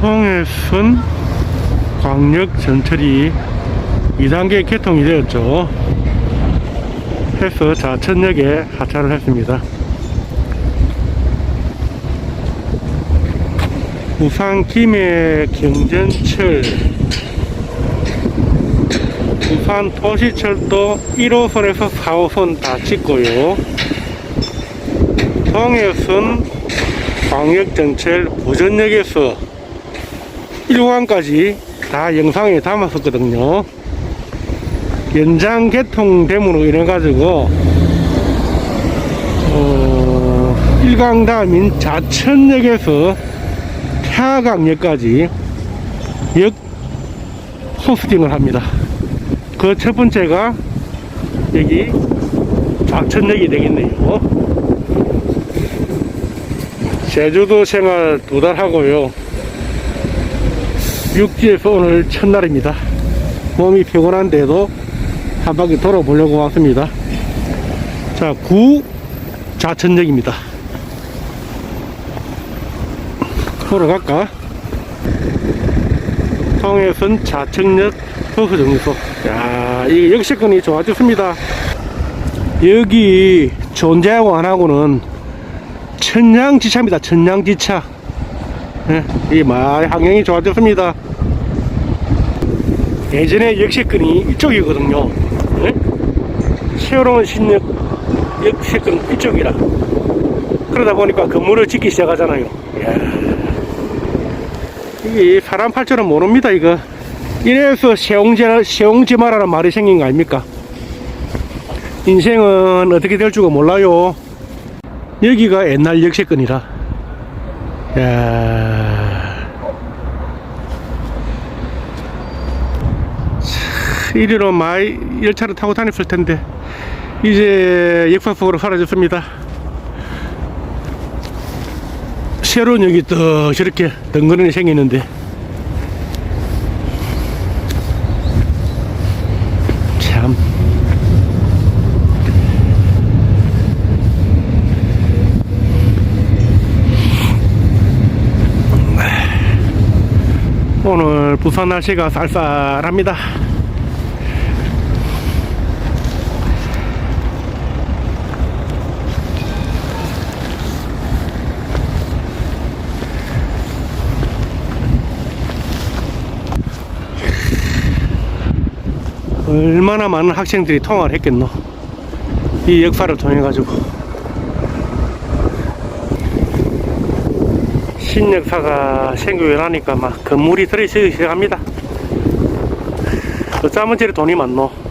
통해선 광역 전철이 2단계 개통이 되었죠. 해서 자천역에 하차를 했습니다. 부산 김해 경전철 부산 도시철도 1호선에서 4호선 다 찍고요. 통해선 광역전철 부전역에서 1호항까지 다 영상에 담았었거든요. 연장 개통됨으로 인해 가지고 어, 1강 다음인 자천역에서 태화강역까지 역 호스팅을 합니다. 그 첫 번째가 여기 좌천역이 되겠네요. 제주도 생활 두 달 하고요. 육지에서 오늘 첫날입니다. 몸이 피곤한데도 한 바퀴 돌아보려고 왔습니다. 자, 구 좌천역입니다. 돌아갈까? 통해선 좌천역 허허정소. 야, 이 역세권이 좋아졌습니다. 여기 존재하고 안 하고는 천냥지차입니다. 천냥지차. 예, 이 많이 환경이 좋아졌습니다. 예전에 역세권이 이쪽이거든요. 예? 새로운 신역 역세권 이쪽이라. 그러다 보니까 건물을 짓기 시작하잖아요. 이야. 이게 사람 팔처럼 모릅니다, 이거. 이래서 세옹제, 세옹제마라는 말이 생긴 거 아닙니까? 인생은 어떻게 될 줄가 몰라요. 여기가 옛날 역세권이라. 야 차, 이리로 많이 열차를 타고 다녔을 텐데, 이제 역사 속으로 사라졌습니다. 새로운 역이 또 저렇게 덩그러니 생기는데, 오늘 부산 날씨가 쌀쌀합니다. 얼마나 많은 학생들이 통화를 했겠노. 이 역사를 통해 가지고 신역사가 생기고 나니까 막 건물이 들이서기 시작합니다. 어쩌면 저리 돈이 많노.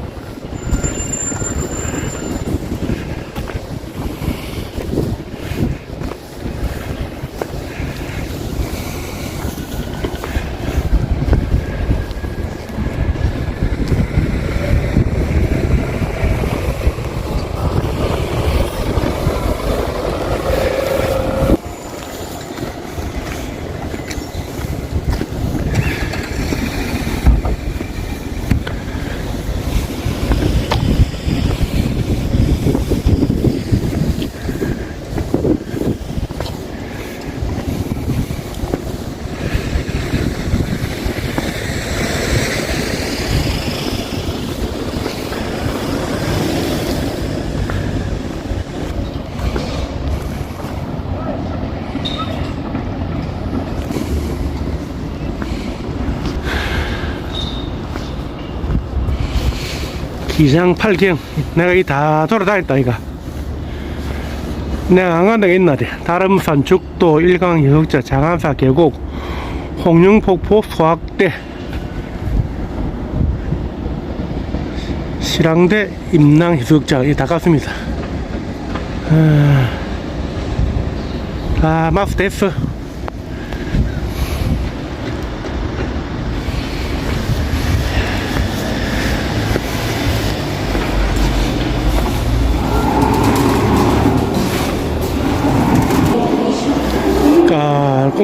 기장 팔경. 내가 이 다 돌아다녔다 이가 내가 안 간다가 있나데 다름산 죽도 일강 해역자 장안사 계곡 홍룡폭포 소학대 실랑대 임랑 해수욕장. 이다 갔습니다. 아, 아 마스 됐어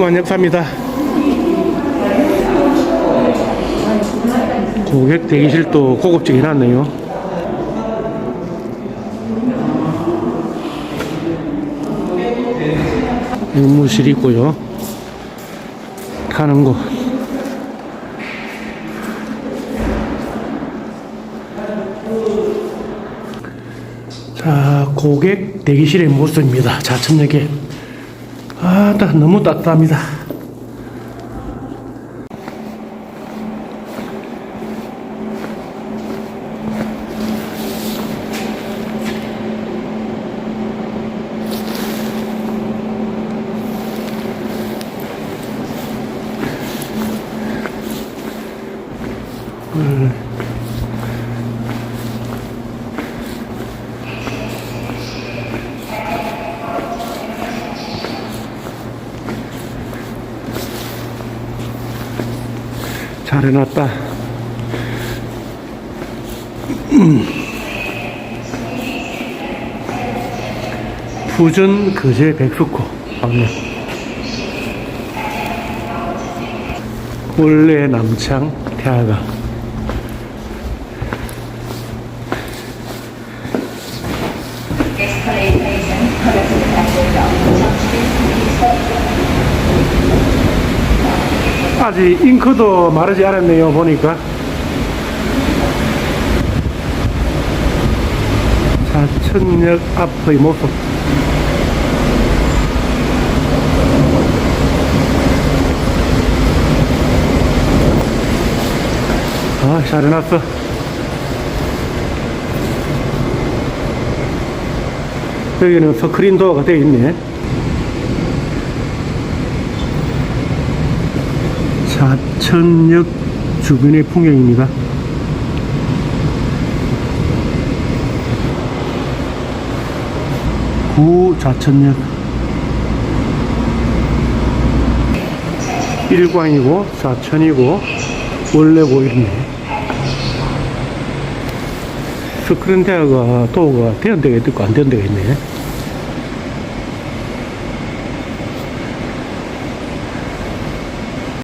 깔끔한 역사입니다. 고객 대기실도 고급지게 해놨네요. 의무실 있고요. 타는 곳. 자, 고객 대기실의 모습입니다. 자천역에. 아, 따, 너무 따뜻합니다. 잘 해놨다. 음. 푸전 거제 백숙호 방면. 원래 남창 태아가 아직 잉크도 마르지 않았네요 보니까. 자천역 앞의 모습. 아 잘 해놨어. 여기는 스크린 도어가 되어 있네 자천역 주변의 풍경입니다. 구 자천역 일광이고 좌천이고 원래고 이렇네. 스크린 대화가 도어가 되는 데가 있고 안 되는 데가 있네.